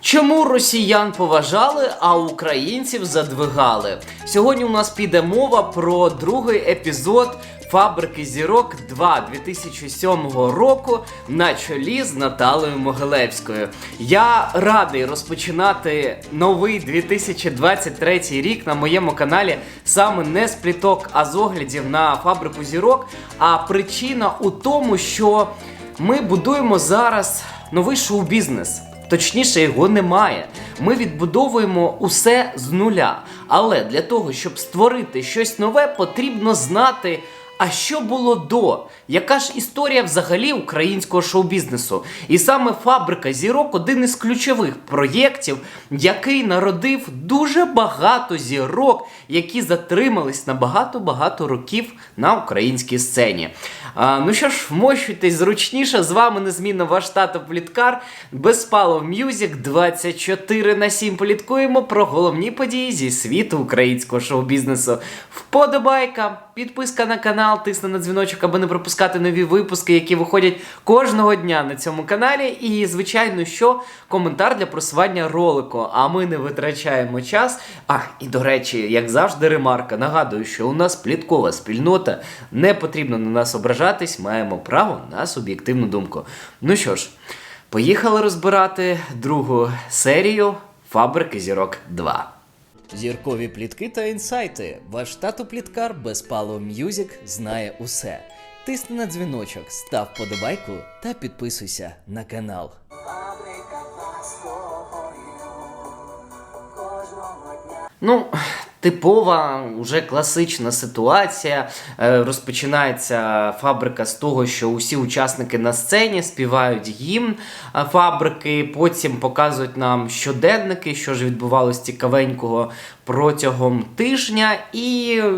Чому росіян поважали, а українців задвигали? Сьогодні у нас піде мова про другий епізод Фабрики зірок 2 2007 року на чолі з Наталею Могилевською. Я радий розпочинати новий 2023 рік на моєму каналі саме не з пліток, а з оглядів на фабрику зірок. А причина у тому, що ми будуємо зараз новий шоу-бізнес. Точніше, його немає. Ми відбудовуємо усе з нуля. Але для того, щоб створити щось нове, потрібно знати. А що було до? Яка ж історія взагалі українського шоу-бізнесу? І саме фабрика зірок один із ключових проєктів, який народив дуже багато зірок, які затримались на багато-багато років на українській сцені. А, ну що ж, вмощуйтесь зручніше. З вами незмінно ваш тато Пліткар. Безпалов Мюзик 24 на 7 політкуємо про головні події зі світу українського шоу-бізнесу. Вподобайка, підписка на канал, тисни на дзвіночок, аби не пропускати нові випуски, які виходять кожного дня на цьому каналі. І, звичайно, що коментар для просування ролику. А ми не витрачаємо час. А, і до речі, як завжди, ремарка. Нагадую, що у нас пліткова спільнота. Не потрібно на нас ображатись, маємо право на суб'єктивну думку. Ну що ж, поїхали розбирати другу серію Фабрики зірок 2. Зіркові плітки та інсайти. Ваш тато пліткар Безпало М'юзік знає усе. Тисни на дзвіночок, став подобайку та підписуйся на канал. Ну, типова, вже класична ситуація. Е, Розпочинається фабрика з того, що усі учасники на сцені співають гімн е, фабрики, потім показують нам щоденники, що ж відбувалось цікавенького протягом тижня. І е,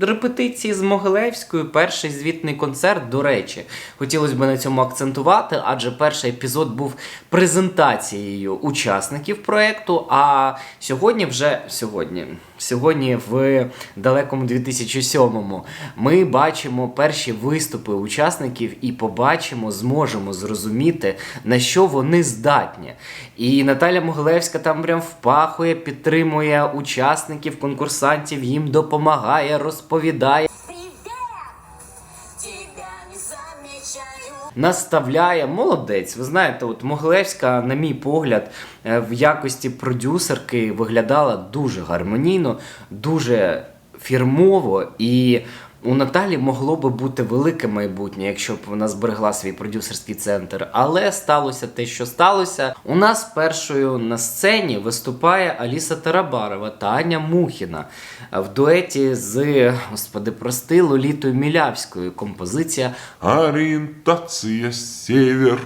репетиції з Могилевською, перший звітний концерт, до речі, хотілося б на цьому акцентувати, адже перший епізод був презентацією учасників проекту. А сьогодні вже сьогодні. Сьогодні, в далекому 2007-му, ми бачимо перші виступи учасників і побачимо, зможемо зрозуміти, на що вони здатні. І Наталя Могилевська там прям впахує, підтримує учасників, конкурсантів, їм допомагає, розповідає. Наставляє. Молодець. Ви знаєте, от Могилевська, на мій погляд, е, в якості продюсерки виглядала дуже гармонійно, дуже фірмово і. У Наталі могло би бути велике майбутнє, якщо б вона зберегла свій продюсерський центр. Але сталося те, що сталося. У нас першою на сцені виступає Аліса Тарабарова та Аня Мухіна в дуеті з господи, прости Лолітою Мілявською. Композиція Ориентация север.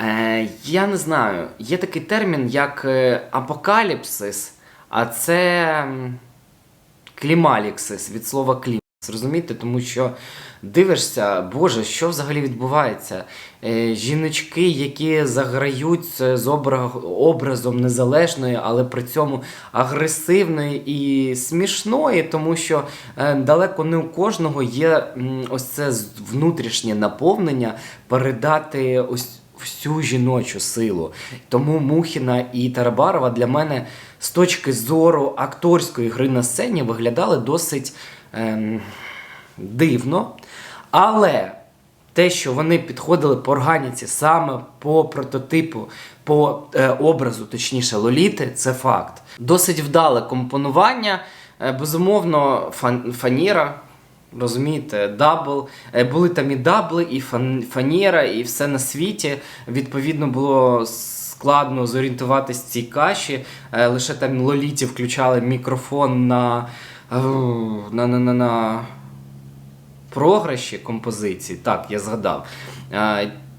Е, я не знаю, є такий термін, як е, апокаліпсис, а це клімаліксис від слова клімакс. Розумієте? Тому що дивишся, Боже, що взагалі відбувається? Е, жіночки, які заграють з образом незалежної, але при цьому агресивної і смішної, тому що е, далеко не у кожного є ось це внутрішнє наповнення передати ось всю жіночу силу. Тому Мухіна і Тарабарова для мене з точки зору акторської гри на сцені виглядали досить ем, дивно. Але те, що вони підходили по органіці саме по прототипу, по е, образу, точніше, Лоліти, це факт. Досить вдале компонування. Е, безумовно, фан, фаніра. Розумієте, дабл. Е, Були там і дабли, і фан, фанера, і все на світі. Відповідно, було складно зорієнтуватись в цій каші. Е, Лише там лоліті включали мікрофон на, е, на, на, на, на програші композиції. Так, я згадав.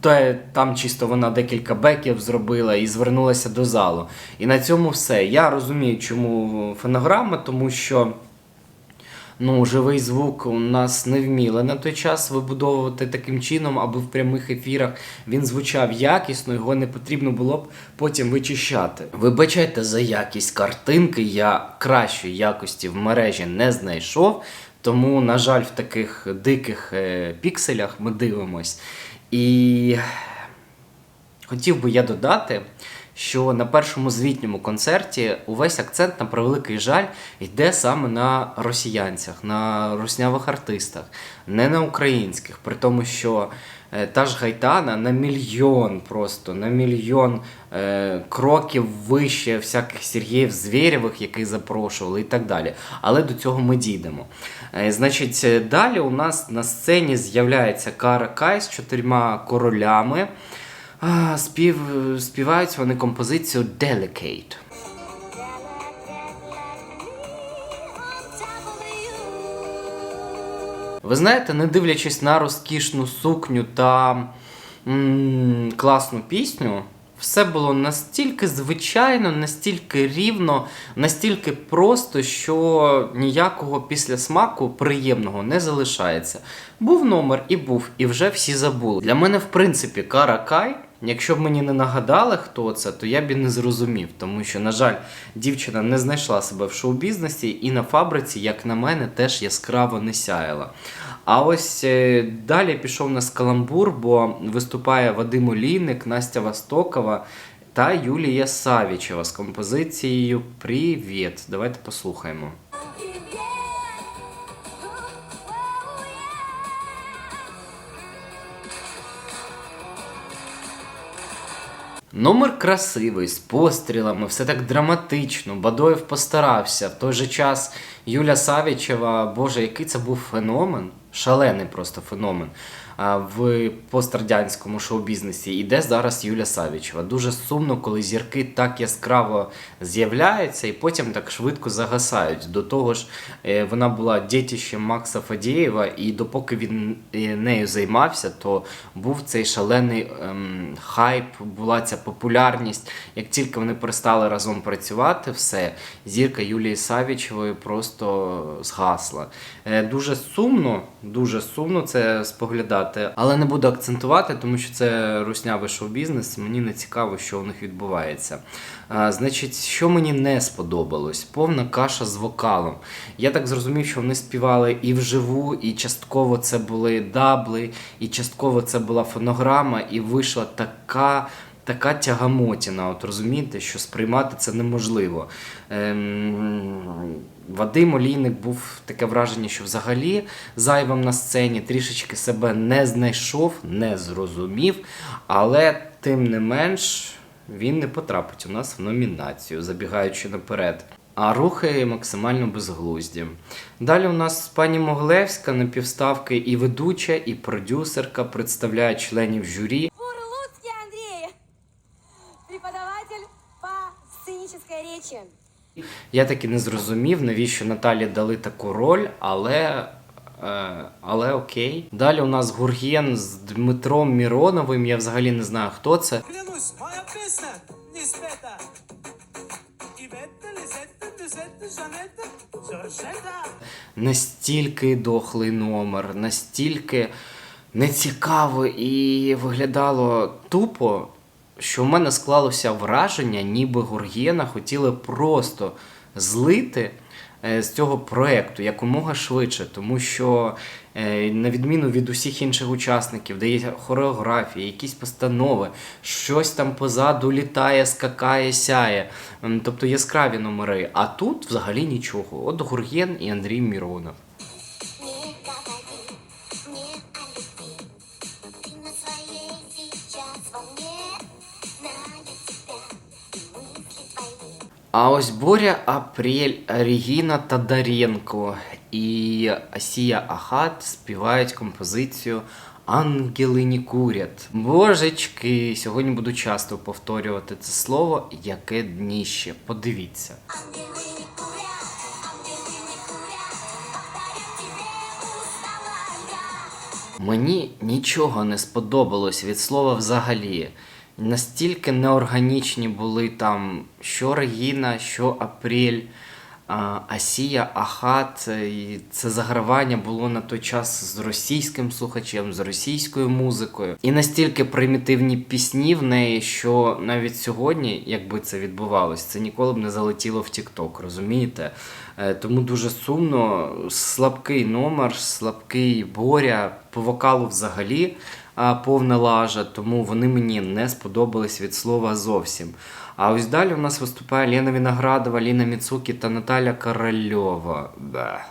Та, там чисто вона декілька беків зробила і звернулася до залу. І на цьому все. Я розумію, чому фонограма, тому що. Ну, живий звук у нас не вміли на той час вибудовувати таким чином, аби в прямих ефірах він звучав якісно, його не потрібно було б потім вичищати. Вибачайте за якість картинки, я кращої якості в мережі не знайшов, тому, на жаль, в таких диких е, пікселях ми дивимось. І хотів би я додати, що на першому звітньому концерті увесь акцент на превеликий жаль йде саме на росіянцях, на руснявих артистах, не на українських. При тому, що е, та ж Гайтана на мільйон просто, на мільйон е, кроків вище всяких Сергіїв Звєрєвих, яких запрошували і так далі. Але до цього ми дійдемо. Е, значить, далі у нас на сцені з'являється Кара Кай з чотирма королями. А, спів, співають вони композицію Delicate. Ви знаєте, не дивлячись на розкішну сукню та м, класну пісню, все було настільки звичайно, настільки рівно, настільки просто, що ніякого післясмаку приємного не залишається. Був номер і був, і вже всі забули. Для мене, в принципі, Кара Кай. Якщо б мені не нагадали, хто це, то я б і не зрозумів, тому що, на жаль, дівчина не знайшла себе в шоу-бізнесі і на фабриці, як на мене, теж яскраво не сяяла. А ось е, далі пішов на каламбур, бо виступає Вадим Олійник, Настя Востокова та Юлія Савічева з композицією Привіт. Давайте послухаємо. Номер красивий, з пострілами, все так драматично. Бадоєв постарався. В той же час Юля Савічева, боже, який це був феномен, шалений просто феномен в пострадянському шоу-бізнесі. Іде зараз Юля Савічева. Дуже сумно, коли зірки так яскраво з'являються і потім так швидко загасають. До того ж, е, вона була дітищем Макса Фадієва, і допоки він е, нею займався, то був цей шалений ем, хайп, була ця популярність. Як тільки вони перестали разом працювати, все, зірка Юлії Савічевої просто згасла. Е, дуже сумно, дуже сумно це споглядати, але не буду акцентувати, тому що це руснявий шоу-бізнес. Мені не цікаво, що у них відбувається. А, значить, що мені не сподобалось? Повна каша з вокалом. Я так зрозумів, що вони співали і вживу, і частково це були дабли, і частково це була фонограма, і вийшла така. Така тягамотіна, от розумієте, що сприймати це неможливо. Ем, Вадим Олійник був таке враження, що взагалі зайвим на сцені трішечки себе не знайшов, не зрозумів, але тим не менш він не потрапить у нас в номінацію, забігаючи наперед. А рухи максимально безглузді. Далі у нас пані Моглевська на півставки і ведуча, і продюсерка представляє членів журі. Я таки не зрозумів, навіщо Наталі дали таку роль, але. е, Але окей. Далі у нас Гурген з Дмитром Міроновим. Я взагалі не знаю, хто це. Клянусь, моя песня не спета. Івета, Лізета, Жанета, Настільки дохлий номер, настільки нецікаво і виглядало тупо, що в мене склалося враження, ніби Гургена хотіли просто злити е, з цього проекту якомога швидше, тому що, е, на відміну від усіх інших учасників, де є хореографії, якісь постанови, щось там позаду літає, скакає, сяє, тобто яскраві номери. А тут взагалі нічого. От Гурген і Андрій Міронов. А ось Боря Апрель, Регіна Тадаренко і Асія Ахат співають композицію Ангели не курять. Божечки, сьогодні буду часто повторювати це слово, яке дніще. Подивіться. Мені нічого не сподобалось від слова взагалі. Настільки неорганічні були там що Регіна, що Апрель, а, Асія, Ахат. І це загравання було на той час з російським слухачем, з російською музикою. І настільки примітивні пісні в неї, що навіть сьогодні, якби це відбувалось, це ніколи б не залетіло в Тік-Ток, розумієте? Е, Тому дуже сумно. Слабкий номер, слабкий боря по вокалу взагалі. Повна лажа, тому вони мені не сподобались від слова зовсім. А ось далі у нас виступає Лена Виноградова, Ліна Міцукі та Наталя Корольова. Бе.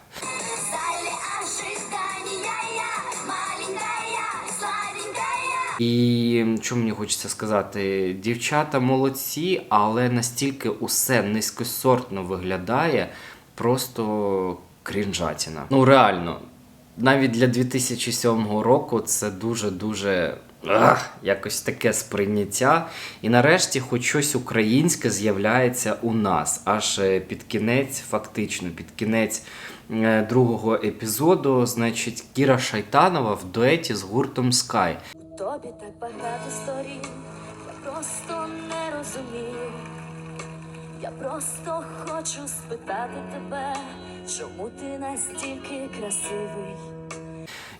І що мені хочеться сказати, дівчата молодці, але настільки усе низькосортно виглядає, просто крінжатіна. Ну реально, навіть для 2007 року це дуже-дуже. Ах, якось таке сприйняття. І нарешті хоч щось українське з'являється у нас. Аж е, під кінець, фактично, під кінець е, другого епізоду, значить, Кіра Шайтанова в дуеті з гуртом Sky. У тобі так багато сторін, я просто не розумію. Я просто хочу спитати тебе, чому ти настільки красивий.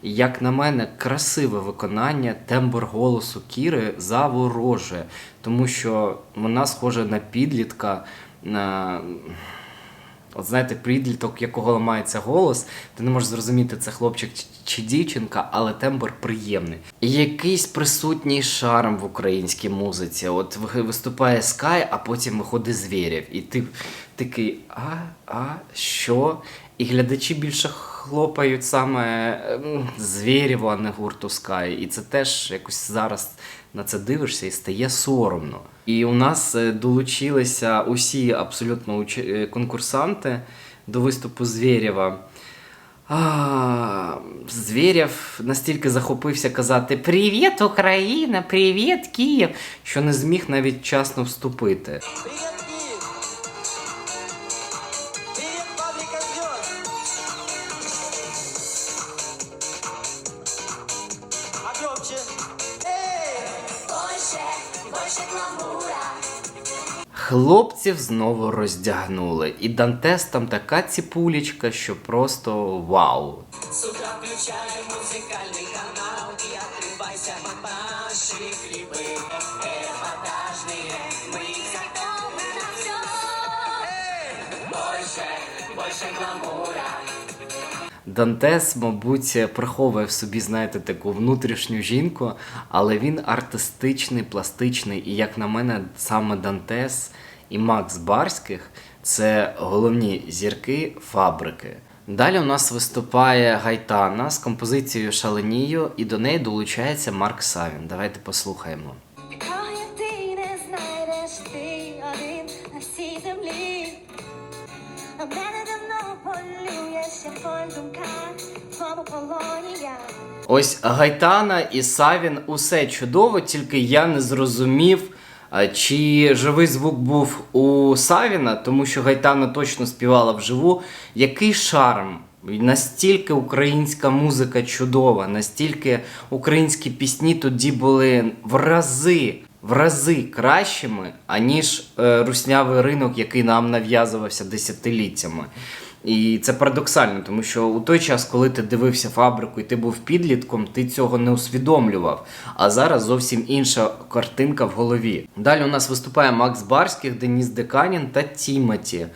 Як на мене, красиве виконання, тембр голосу Кіри заворожує, тому що вона схожа на підлітка. На... От знаєте, підліток, якого ламається голос, ти не можеш зрозуміти, це хлопчик чи- чи дівчинка, але тембр приємний. І якийсь присутній шарм в українській музиці. От виступає Скай, а потім виходить Звєрєв. І ти такий, а, а, що? І глядачі більше хлопають саме ем, Звєрєву, а не гурту Sky. І це теж якось зараз на це дивишся і стає соромно. І у нас е, долучилися усі абсолютно е, конкурсанти до виступу Звєрєва. А, Звєрєв настільки захопився казати Привіт, Україна! Привіт, Київ! що не зміг навіть вчасно вступити. Привет, Хлопців знову роздягнули, і Дантес там така ціпулечка, що просто вау. Дантес, мабуть, приховує в собі, знаєте, таку внутрішню жінку, але він артистичний, пластичний, і, як на мене, саме Дантес і Макс Барських це головні зірки фабрики. Далі у нас виступає Гайтана з композицією Шаленію, і до неї долучається Марк Савін. Давайте послухаємо. Ось Гайтана і Савін усе чудово, тільки я не зрозумів, чи живий звук був у Савіна, тому що Гайтана точно співала вживу. Який шарм! Настільки українська музика чудова, настільки українські пісні тоді були в рази, в рази кращими, аніж е, руснявий ринок, який нам нав'язувався десятиліттями. І це парадоксально, тому що у той час, коли ти дивився фабрику і ти був підлітком, ти цього не усвідомлював. А зараз зовсім інша картинка в голові. Далі у нас виступає Макс Барських, Деніс Деканін та Тімоті.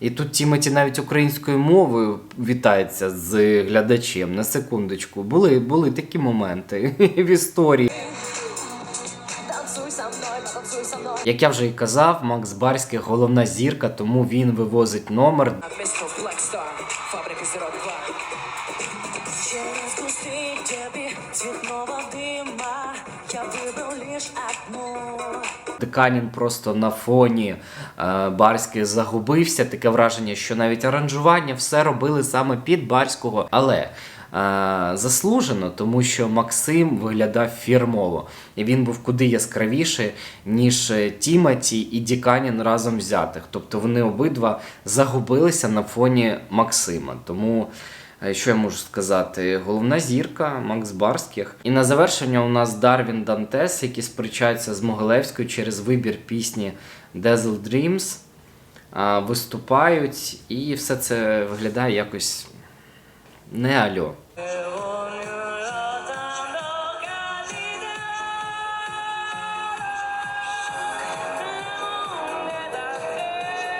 І тут Тімоті навіть українською мовою вітається з глядачем. На секундочку. Були, були такі моменти в історії. Як я вже і казав, Макс Барських головна зірка, тому він вивозить номер. Деканін просто на фоні е, Барських загубився. Таке враження, що навіть аранжування все робили саме під Барського, але е, заслужено, тому що Максим виглядав фірмово. І він був куди яскравіший, ніж е, Тімоті і Діканін разом взятих. Тобто вони обидва загубилися на фоні Максима. Тому. Е, Що я можу сказати? Головна зірка Макс Барських. І на завершення у нас Дарвін Дантес, які сперечаються з Могилевською через вибір пісні Dazzle Dreams. Виступають, і все це виглядає якось не альо.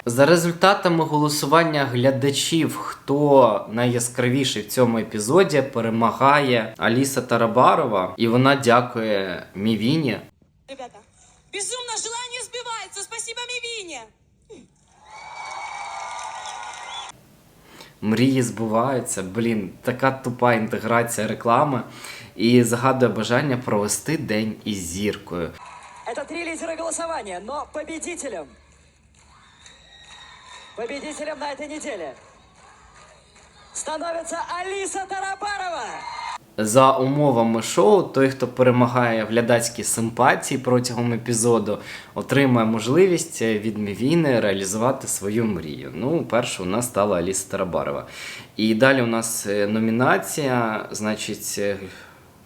За результатами голосування глядачів, хто найяскравіший в цьому епізоді, перемагає Аліса Тарабарова, і вона дякує Мівіні. Ребята, безумно желание сбивается. Спасибо Мивине. Мрії збуваються. Блін, така тупа інтеграція реклами. І загадує бажання провести день із зіркою. Это три лидера голосования, но победителем, победителем на этой неделе становится Алиса Тарабарова. За умовами шоу, той, хто перемагає в глядацькій симпатії протягом епізоду, отримає можливість від Мівіни реалізувати свою мрію. Ну, першою у нас стала Аліса Тарабарова. І далі у нас е, номінація, значить, е,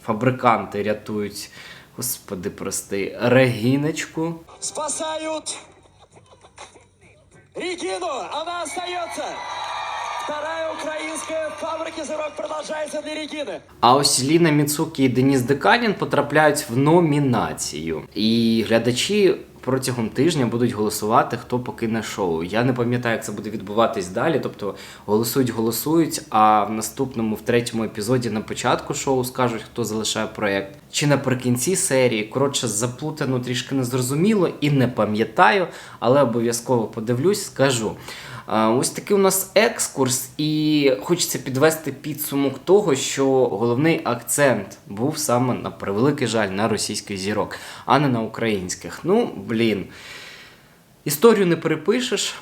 фабриканти рятують, господи, прости, Регіночку. Спасают Регину, она остается. Вторая украинская фабрика «Зирок» продолжается для Регины. А ось Ліна Міцукі і Деніс Деканін потрапляють в номінацію. І глядачі протягом тижня будуть голосувати, хто покине шоу. Я не пам'ятаю, як це буде відбуватись далі. Тобто голосують, голосують, а в наступному, в третьому епізоді на початку шоу скажуть, хто залишає проект. Чи наприкінці серії. Коротше, заплутано трішки незрозуміло і не пам'ятаю, але обов'язково подивлюсь, скажу. Ось такий у нас екскурс, і хочеться підвести підсумок того, що головний акцент був саме на превеликий жаль на російських зірок, а не на українських. Ну, блін. Історію не перепишеш.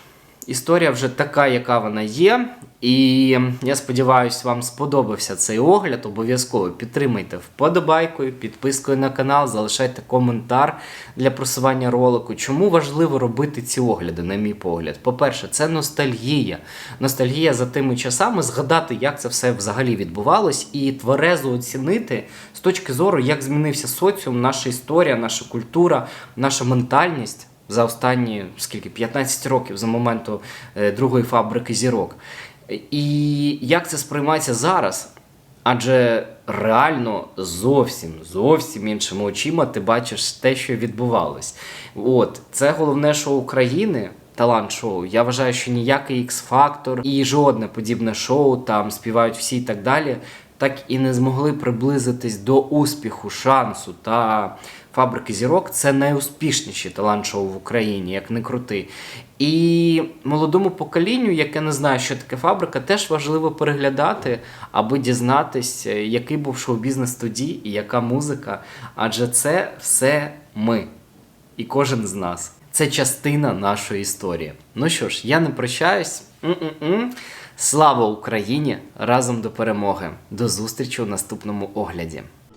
Історія вже така, яка вона є. І я сподіваюся, вам сподобався цей огляд. Обов'язково підтримайте вподобайкою, підпискою на канал, залишайте коментар для просування ролику. Чому важливо робити ці огляди, на мій погляд? По-перше, це ностальгія. Ностальгія за тими часами, згадати, як це все взагалі відбувалось, і тверезо оцінити з точки зору, як змінився соціум, наша історія, наша культура, наша ментальність за останні скільки 15 років за моменту е, другої фабрики зірок. І як це сприймається зараз? Адже реально зовсім зовсім іншими очима ти бачиш те, що відбувалось. От це головне шоу України. Талант шоу. Я вважаю, що ніякий X-фактор і жодне подібне шоу, там співають всі і так далі, так і не змогли приблизитись до успіху, шансу та фабрики зірок. Це найуспішніші талант-шоу в Україні, як не крути. І молодому поколінню, яке не знає, що таке фабрика, теж важливо переглядати, аби дізнатися, який був шоу-бізнес тоді і яка музика. Адже це все ми і кожен з нас. Це частина нашої історії. Ну що ж, я не прощаюсь. М-м-м. Слава Україні! Разом до перемоги! До зустрічі у наступному огляді.